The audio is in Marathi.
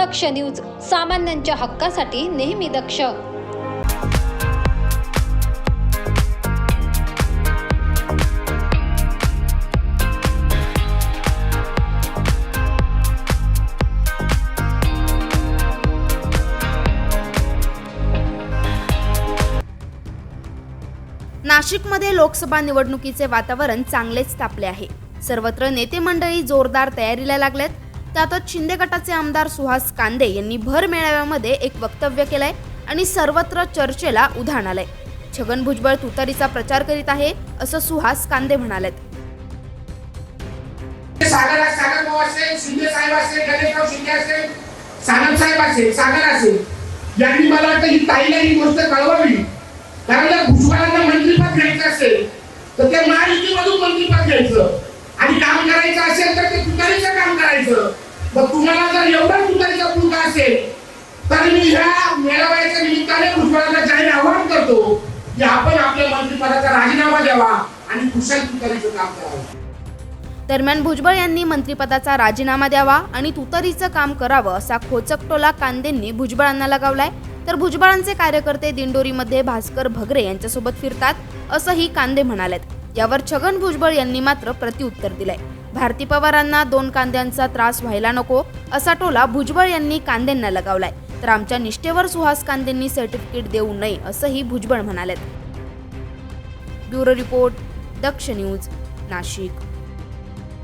दक्ष न्यूज सामान्यांच्या हक्कासाठी नेहमी दक्ष. नाशिकमध्ये लोकसभा निवडणुकीचे वातावरण चांगलेच तापले आहे. सर्वत्र नेते मंडळी जोरदार तयारीला लागलेत. त्यातच शिंदे गटाचे आमदार सुहास कांदे यांनी भर मेळाव्यामध्ये एक वक्तव्य केलंय आणि सर्वत्र चर्चेला उधाण आलंय. छगन भुजबळ तुतारीचा प्रचार करीत आहे असं सुहास कांदे म्हणालेत. सागर सागर भाऊ असेल शिंदे साहेब असेल गणेशराव शिंदे असेल साहेब असेल सागर असेल. यांनी मला वाटतं ही ताईला ही गोष्ट कळवावी. कारण जर भुजबळांना मंत्रीपद घ्यायचं असेल तर ते महायुतीमधून मंत्रीपद घ्यायचं. आणि काम करायचं असेल तर ते मग तुम्हाला जर एवढा तुतारीचा पुरता असेल तर मी ह्या मेळाव्याच्या निमित्ताने भुजबळांना जाहीर आवाहन करतो की आपण आपल्या मंत्रिपदाचा राजीनामा द्यावा आणि कुशल तुतारीचं काम करावं. दरम्यान भुजबळ यांनी मंत्रिपदाचा राजीनामा द्यावा आणि तुतारीचं काम करावं असा खोचक टोला कांदेंनी भुजबळांना लगावलाय. तर भुजबळांचे कार्यकर्ते दिंडोरीमध्ये भास्कर भगरे यांच्यासोबत फिरतात असंही कांदे म्हणालेत. यावर छगन भुजबळ यांनी मात्र प्रतिउत्तर दिलंय. भारती पवारांना दोन कांद्यांचा त्रास व्हायला नको असा टोला भुजबळ यांनी कांद्यांना लगावलाय. तर आमच्या निष्ठेवर सुहास कांदेंनी सर्टिफिकेट देऊ नये असंही भुजबळ म्हणालेत. Bureau report Daksh news Nashik.